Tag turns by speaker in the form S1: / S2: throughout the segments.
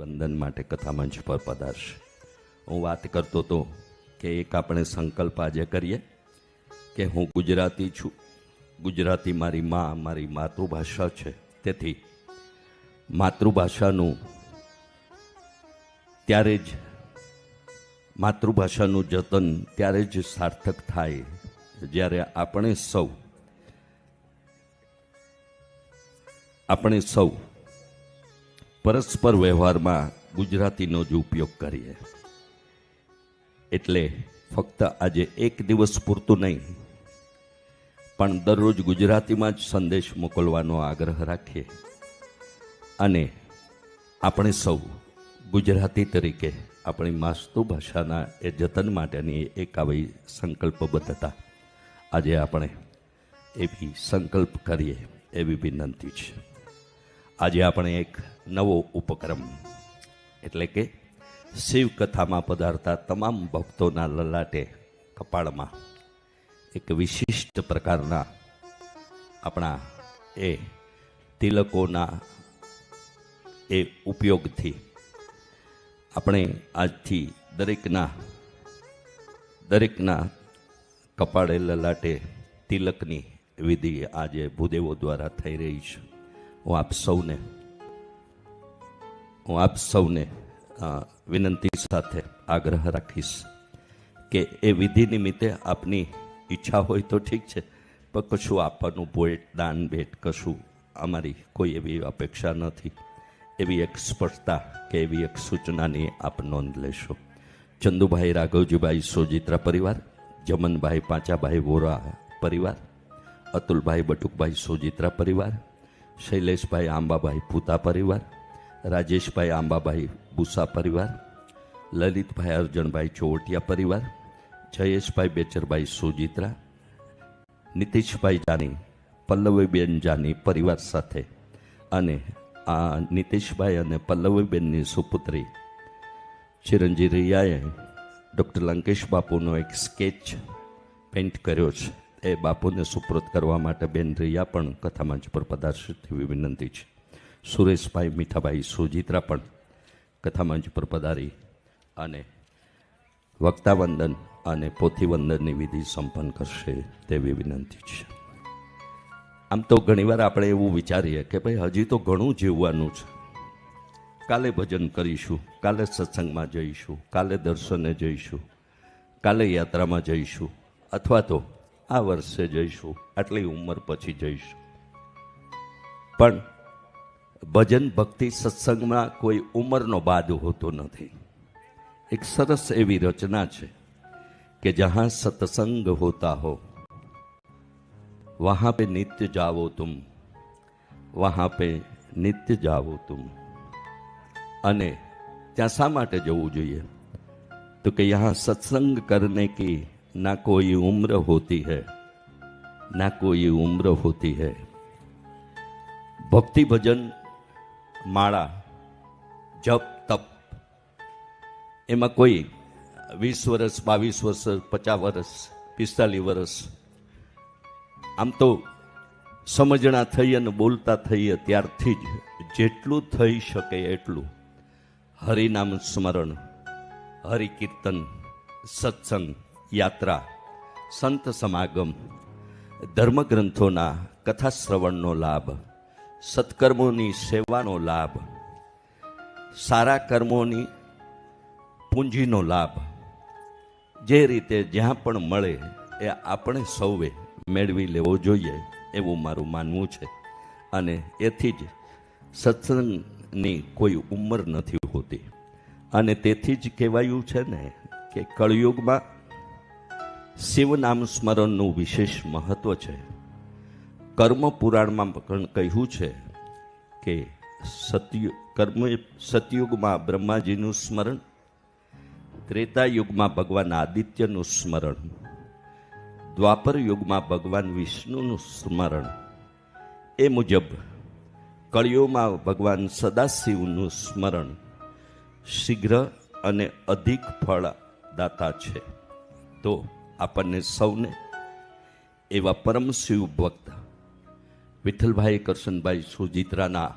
S1: વંદન માટે કથામંચ પર પધારશે. હું વાત કરતો હતો કે એક આપણે સંકલ્પ આજે કરીએ કે હું ગુજરાતી છું. ગુજરાતી મારી મા, મારી માતૃભાષા છે. તેથી માતૃભાષાનું ત્યારે જ માતૃભાષાનું જતન ત્યારે જ સાર્થક થાય જ્યારે આપણે સૌ આપણે સૌ પરસ્પર વ્યવહારમાં ગુજરાતીનો જ ઉપયોગ કરીએ. એટલે ફક્ત આજે એક દિવસ પૂરતું નહીં, પણ દરરોજ ગુજરાતીમાં જ સંદેશ મોકલવાનો આગ્રહ રાખીએ. અને આપણે સૌ ગુજરાતી તરીકે આપણી માતૃભાષાના એ જતન માટેની એક આવી સંકલ્પબદ્ધતા આજે આપણે એવી સંકલ્પ કરીએ એવી વિનંતી છે. આજે આપણે એક નવો ઉપક્રમ, એટલે કે શિવકથામાં પધારતા તમામ ભક્તોના લલાટે કપાળમાં એક વિશિષ્ટ પ્રકારના આપણા એ તિલકોના એ ઉપયોગથી આપણે આજથી દરેકના દરેકના કપાળે લલાટે તિલકની વિધિ આજે ભૂદેવો દ્વારા થઈ રહી છે. હું આપ સૌને, હું આપ સૌને વિનંતી સાથે આગ્રહ રાખીશ કે એ વિધિ નિમિત્તે આપની ઈચ્છા હોય તો ઠીક છે, પણ કશું આપવાનું ભેટ દાન, ભેટ કશું અમારી કોઈ એવી અપેક્ષા નથી. એવી એક સ્પષ્ટતા કે એવી એક સૂચનાની આપ નોંધ લેશો. ચંદુભાઈ રાઘવજીભાઈ સોજિત્રા પરિવાર, જમનભાઈ પાંચાભાઈ વોરા પરિવાર, અતુલભાઈ બટુકભાઈ સોજિત્રા પરિવાર શૈલેષભાઈ આંબાભાઈ પૂતા પરિવાર, રાજેશભાઈ આંબાભાઈ ભૂસા પરિવાર, લલિતભાઈ અર્જણભાઈ ચોવટિયા પરિવાર, જયેશભાઈ બેચરભાઈ સુજિત્રા, નીતિશભાઈ જાની, પલ્લવીબેન જાની પરિવાર સાથે અને આ નીતિશભાઈ અને પલ્લવીબેનની સુપુત્રી ચિરંજી રિયાએ ડૉક્ટર લંકેશ બાપુનો એક સ્કેચ પેન્ટ કર્યો છે. એ બાપુને સુપ્રત કરવા માટે બેન રિયા પણ કથામંચ પર પધારશે તેવી વિનંતી છે. સુરેશભાઈ, મીઠાભાઈ, સુજિત્રા પણ કથામંચ પર પધારી અને વક્તાવંદન અને પોથીવંદનની વિધિ સંપન્ન કરશે તેવી વિનંતી છે. આમ તો ઘણીવાર આપણે એવું વિચારીએ કે ભાઈ હજી તો ઘણું જીવવાનું છે. કાલે ભજન કરીશું, કાલે સત્સંગમાં જઈશું, કાલે દર્શને જઈશું, કાલે યાત્રામાં જઈશું, અથવા તો આ વર્ષે જઈશું, આટલી ઉંમર પછી જઈશું. પણ ભજન ભક્તિ સત્સંગમાં કોઈ ઉંમરનો બાદ હોતો નથી. એક સરસ એવી રચના છે કે જહાં સત્સંગ હોતા હો, વહાં પે નિત્ય જાઓ તુમ, વહાં પે નિત્ય જાઓ તુમ. અને ત્યાં શા માટે જવું જોઈએ? તો કે યહાં સત્સંગ કરને કી ना कोई उम्र होती है ना कोई उम्र होती है ભક્તિ ભજન માળા જપ તપ એમાં કોઈ વીસ વર્ષ બાવીસ વર્ષ પચાસ વર્ષ પિસ્તાલીસ વર્ષ આમ તો સમજણા થઈ અને બોલતા થઈએ ત્યારથી જ જેટલું થઈ શકે એટલું હરિનામ સ્મરણ હરિકીર્તન સત્સંગ યાત્રા, સંત સમાગમ, ધર્મગ્રંથોના કથા શ્રવણનો લાભ, સત્કર્મોની સેવાનો લાભ, સારા કર્મોની પૂંજીનો લાભ, જે રીતે જ્યાં પણ મળે એ આપણે સૌએ મેળવી લેવો જોઈએ એવું મારું માનવું છે. અને એથી જ સત્સંગની કોઈ ઉંમર નથી હોતી. અને તેથી જ કહેવાયું છે ને કે કળયુગમાં શિવ નામ સ્મરણનું વિશેષ મહત્વ છે. કર્મ પુરાણમાં કહ્યું છે કે સતયુ, કર્મ સતયુગમાં બ્રહ્માજીનું સ્મરણ ત્રેતા યુગમાં ભગવાન આદિત્યનું સ્મરણ, દ્વાપર યુગમાં ભગવાન વિષ્ણુનું સ્મરણ. એ મુજબ કળિયુગમાં ભગવાન સદાશિવનું સ્મરણ શીઘ્ર અને અધિક ફળદાતા છે. તો આપણને સૌને એવા પરમ શિવ ભક્ત વિઠ્ઠલભાઈ કરશનભાઈ સુજિત્રાના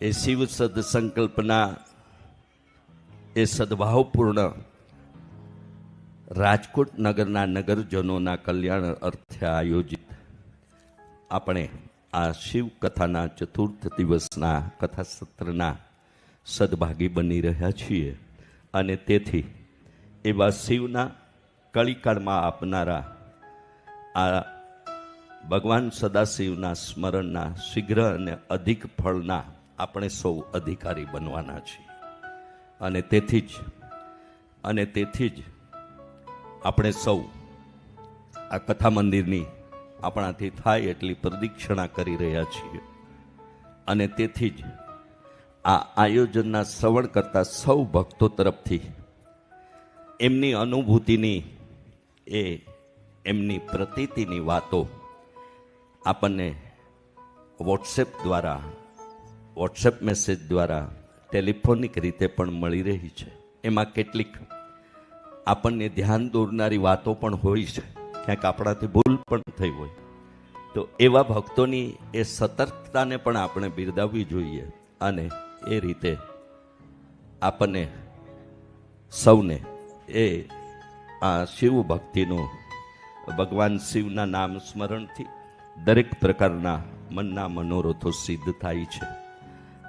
S1: એ શિવ સદ સંકલ્પના, એ સદભાવપૂર્ણ રાજકોટ નગરના નગરજનોના કલ્યાણ અર્થે આયોજિત આપણે આ શિવ કથાના ચતુર્થ દિવસના કથા સત્રના સદભાગી બની રહ્યા છીએ. અને તેથી એવા શિવના કળીકાળમાં આપનારા આ ભગવાન સદાશિવના સ્મરણના શીઘ્ર અને અધિક ફળના આપણે સૌ અધિકારી બનવાના છીએ. અને તેથી જ, અને તેથી જ આપણે સૌ આ કથા મંદિરની આપણાથી થાય એટલી પ્રદક્ષિણા કરી રહ્યા છીએ. અને તેથી જ આ આયોજનના શ્રવણ કરતા સૌ ભક્તો તરફથી એમની અનુભૂતિની એ એમની પ્રતીતિની વાતો આપણને વોટ્સએપ દ્વારા વોટ્સએપ મેસેજ દ્વારા ટેલિફોનિક રીતે પણ મળી રહી છે. એમાં કેટલીક આપણને ધ્યાન દોરનારી વાતો પણ હોય છે. ક્યાંક આપણાથી ભૂલ પણ થઈ હોય. તો એવા ભક્તોની એ સતર્કતાને પણ આપણે બિરદાવવી જોઈએ અને એ રીતે આપણને સૌને એ આ શિવ ભક્તિનું ભગવાન શિવના નામ સ્મરણથી દરેક પ્રકારના મનના મનોરથો સિદ્ધ થાય છે.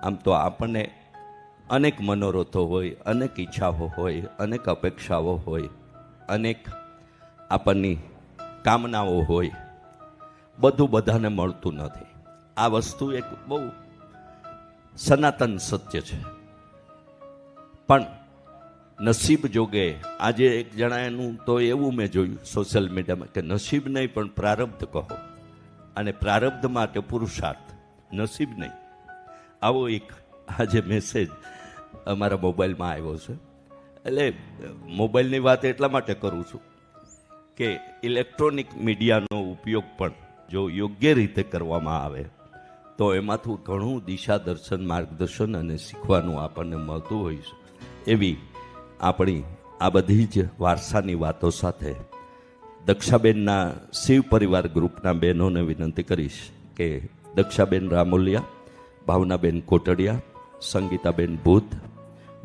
S1: આમ તો આપણને અનેક મનોરથો હોય, અનેક ઈચ્છાઓ હોય, અનેક અપેક્ષાઓ હોય, અનેક આપણની કામનાઓ હોય, બધું બધાને મળતું નથી. આ વસ્તુ એક બહુ સનાતન સત્ય છે. પણ નસીબ જોગે. આજે એક જણાનું તો એવું મેં જોયું સોશિયલ મીડિયામાં કે નસીબ નહીં પણ પ્રારબ્ધ કહો. અને પ્રારબ્ધ માટે પુરુષાર્થ. નસીબ નહીં. આવો એક આજે મેસેજ અમારા મોબાઈલમાં આવ્યો છે. એટલે મોબાઈલની વાત એટલા માટે કરું છું કે ઇલેક્ટ્રોનિક મીડિયાનો ઉપયોગ પણ જો યોગ્ય રીતે કરવામાં આવે, તો એમાંથી ઘણું દિશા દર્શન, માર્ગદર્શન અને શીખવાનું આપણને મળતું હોય છે. એવી આપણી આ બધી જ વારસાની વાતો સાથે દક્ષાબેનના શિવ પરિવાર ગ્રુપના બહેનોને વિનંતી કરીશ કે દક્ષાબેન રામોલિયા, ભાવનાબેન કોટડિયા, સંગીતાબેન ભૂત,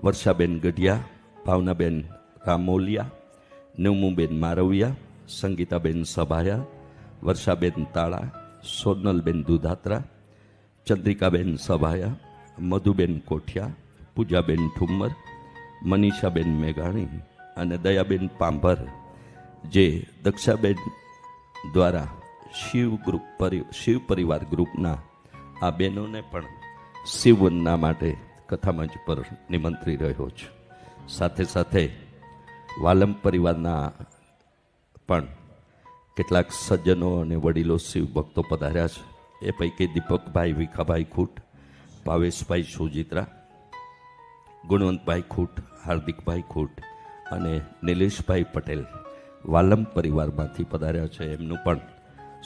S1: વર્ષાબેન ગઢિયા, ભાવનાબેન રામોલિયા, નવમુબેન મારવિયા, સંગીતાબેન સભાયા, વર્ષાબેન તાળા, સોનલબેન દુધાત્રા, ચંદ્રિકાબેન સભાયા, મધુબેન કોઠિયા, પૂજાબેન ઠુમ્મર મનીષાબેન મેઘાણી અને દયાબેન પાંભર, જે દક્ષાબેન દ્વારા શિવ ગ્રુપ પરિ, શિવ પરિવાર ગ્રુપના આ બહેનોને પણ શિવવંદના માટે કથામંચ પર નિમંત્રી રહ્યો છું. સાથે સાથે વાલમ પરિવારના પણ કેટલાક સજ્જનો અને વડીલો શિવ ભક્તો પધાર્યા છે. એ પૈકી દીપકભાઈ, વિખાભાઈ ખૂટ, ભાવેશભાઈ સુજિત્રા ગુણવંતભાઈ ખૂટ, હાર્દિકભાઈ ખૂટ અને નિલેશભાઈ પટેલ વાલમ પરિવારમાંથી પધાર્યા છે. એમનું પણ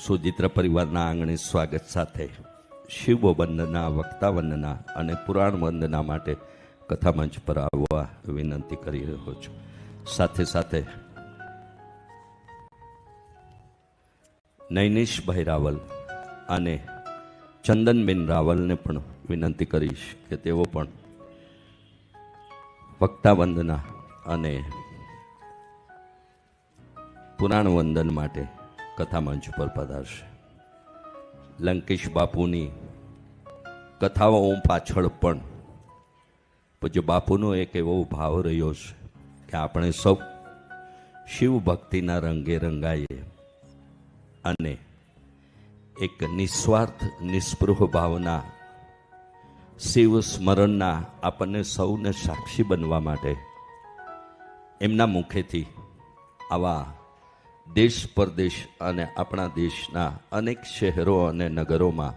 S1: સુચિત્ર પરિવારના આંગણે સ્વાગત સાથે શિવ વંદના વક્તા વંદના અને પુરાણ વંદના માટે કથામંચ પર આવવા વિનંતી કરી રહ્યો છું. સાથે સાથે નૈનેશભાઈ રાવલ અને ચંદનબેન રાવલને પણ વિનંતી કરીશ કે તેઓ પણ વક્તા વંદના અને પુરાણ વંદન માટે કથામંચ પર પધારશે. લંકેશ બાપુની કથાઓ પાછળ પણ પૂજ્ય બાપુનો એક એવો ભાવ રહ્યો છે કે આપણે સૌ શિવ ભક્તિના રંગે રંગાઈએ અને એક નિસ્વાર્થ, નિસ્પૃહ ભાવના શિવ સ્મરણના આપણને સૌને સાક્ષી બનવા માટે એમના મુખેથી આવા દેશ પરદેશ અને આપણા દેશના અનેક શહેરો અને નગરોમાં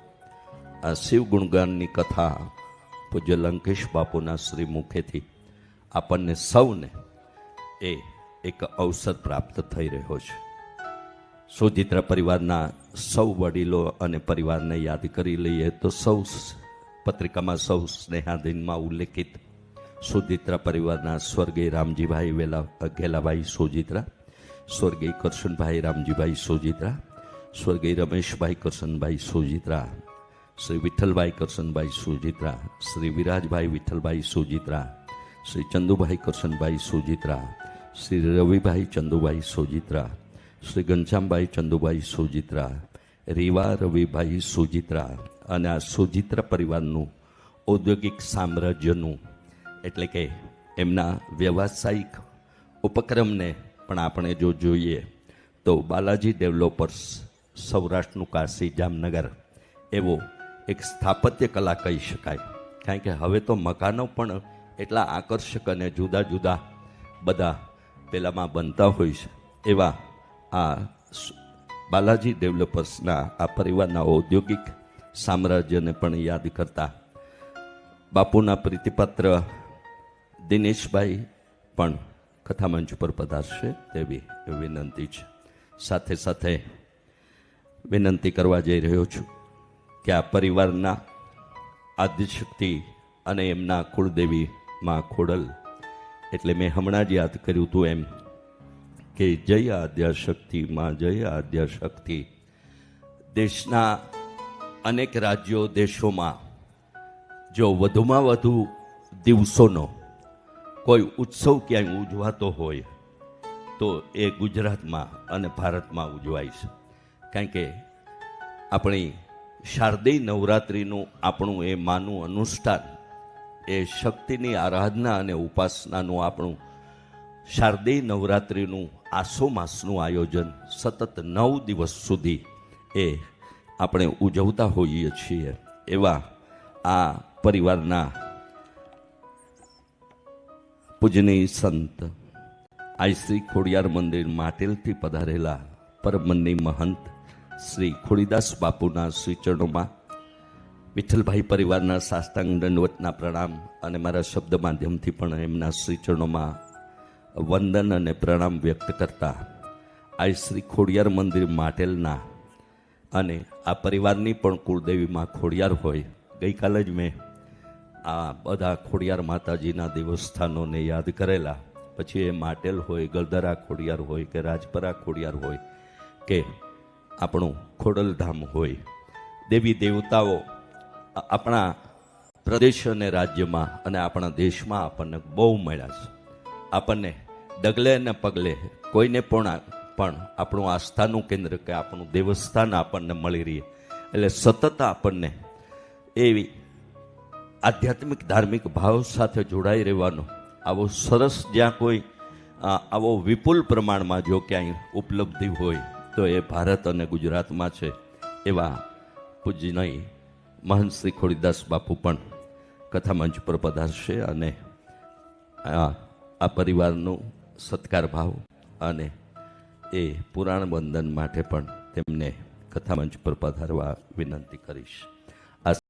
S1: આ શિવ ગુણગાનની કથા પૂજ્ય લંકેશ બાપુના શ્રી મુખેથી આપણને સૌને એ એક અવસર પ્રાપ્ત થઈ રહ્યો છે. સુચિત્ર પરિવારના સૌ વડીલો અને પરિવારને યાદ કરી લઈએ તો સૌ પત્રિકામાં સૌ સ્નેહાધીનમાં ઉલ્લેખિત સુજિત્રા પરિવારના સ્વર્ગીય રામજીભાઈ વેલા ઘેલાભાઈ સુજિત્રા સ્વર્ગીય કરશનભાઈ રામજીભાઈ સોજિત્રા સ્વર્ગીય રમેશભાઈ કરશનભાઈ સોજિત્રા, શ્રી વિઠ્ઠલભાઈ કરશનભાઈ સુજિત્રા, શ્રી વિરાજભાઈ વિઠ્ઠલભાઈ સુજિત્રા, શ્રી ચંદુભાઈ કરશનભાઈ સુજિત્રા, શ્રી રવિભાઈ ચંદુભાઈ સુજિત્રા, શ્રી ઘનશ્યામભાઈ ચંદુભાઈ સુજિત્રા, રીવા રવિભાઈ સુજિત્રા અને આ સુજિત્ર પરિવારનું ઔદ્યોગિક સામ્રાજ્યનું, એટલે કે એમના વ્યવસાયિક ઉપક્રમને પણ આપણે જો જોઈએ, તો બાલાજી ડેવલપર્સ સૌરાષ્ટ્રનું કાશી જામનગર એવો એક સ્થાપત્ય કલા કહી શકાય. કારણ કે હવે તો મકાનો પણ એટલા આકર્ષક અને જુદા જુદા બધા પેલામાં બનતા હોય છે. એવા આ બાલાજી ડેવલપર્સના આ પરિવારના ઔદ્યોગિક સામ્રાજ્યને પણ યાદ કરતા. બાપુના પ્રીતિપત્ર દિનેશભાઈ પણ કથામંચ પર પધારશે તેવી વિનંતી છે. સાથે સાથે વિનંતી કરવા જઈ રહ્યો છું કે આ પરિવારના આદ્યશક્તિ અને એમના કુળદેવી માં ખોડલ, એટલે મેં હમણાં જ યાદ કર્યું હતું એમ કે જય આદ્યાશક્તિ, માં જય આદ્યાશક્તિ. દેશના અનેક રાજ્યો દેશોમાં, જો વધુમાં વધુ દિવસોનો કોઈ ઉત્સવ ક્યાંય ઉજવાતો હોય, તો એ ગુજરાતમાં અને ભારતમાં ઉજવાય છે. કારણ કે આપણી શારદીય નવરાત્રિનું આપણું એ માનું અનુષ્ઠાન, એ શક્તિની આરાધના અને ઉપાસનાનું આપણું શારદીય નવરાત્રિનું આસો માસનું આયોજન સતત નવ દિવસ સુધી એ આપણે ઉજવતા હોઈએ છીએ એવા આ પરિવારના પૂજનીય સંત આઈ શ્રી ખોડિયાર મંદિર માટેલથી પધારેલા પરમની મહંત શ્રી ખોડીદાસ બાપુના શ્રીચરણોમાં વિઠ્ઠલભાઈ પરિવારના સાષ્ટાંગ દંડવતના પ્રણામ અને મારા શબ્દ માધ્યમથી પણ એમના શ્રીચરણોમાં વંદન અને પ્રણામ વ્યક્ત કરતા આઈ શ્રી ખોડિયાર મંદિર માટેલના અને આ પરિવારની પણ કુળદેવીમાં ખોડિયાર હોય. ગઈકાલે જ મેં આ બધા ખોડિયાર માતાજીના દેવસ્થાનોને યાદ કરેલા. પછી એ માટેલ હોય, ગલદરા ખોડિયાર હોય કે રાજપરા ખોડિયાર હોય કે આપણું ખોડલધામ હોય. દેવી દેવતાઓ આપણા પ્રદેશ અને રાજ્યમાં અને આપણા દેશમાં આપણને બહુ મળ્યા છે. આપણને ડગલે ને પગલે કોઈને પણ પણ આપણું આસ્થાનું કેન્દ્ર કે આપણું દેવસ્થાન આપણને મળી રહે. એટલે સતત આપણને એવી આધ્યાત્મિક ધાર્મિક ભાવ સાથે જોડાઈ રહેવાનો આવો સરસ જ્યાં કોઈ આવો વિપુલ પ્રમાણમાં જો ક્યાંય ઉપલબ્ધિ હોય, તો એ ભારત અને ગુજરાતમાં છે એવા પૂજ્ય મહંત શ્રી ખોડીદાસ બાપુ પણ કથામંચ પર પધારશે અને આ પરિવારનું સત્કાર ભાવ અને એ પુરાણ વંદન માટે પણ તેમને કથામંચ પર પધારવા વિનંતી કરીશ.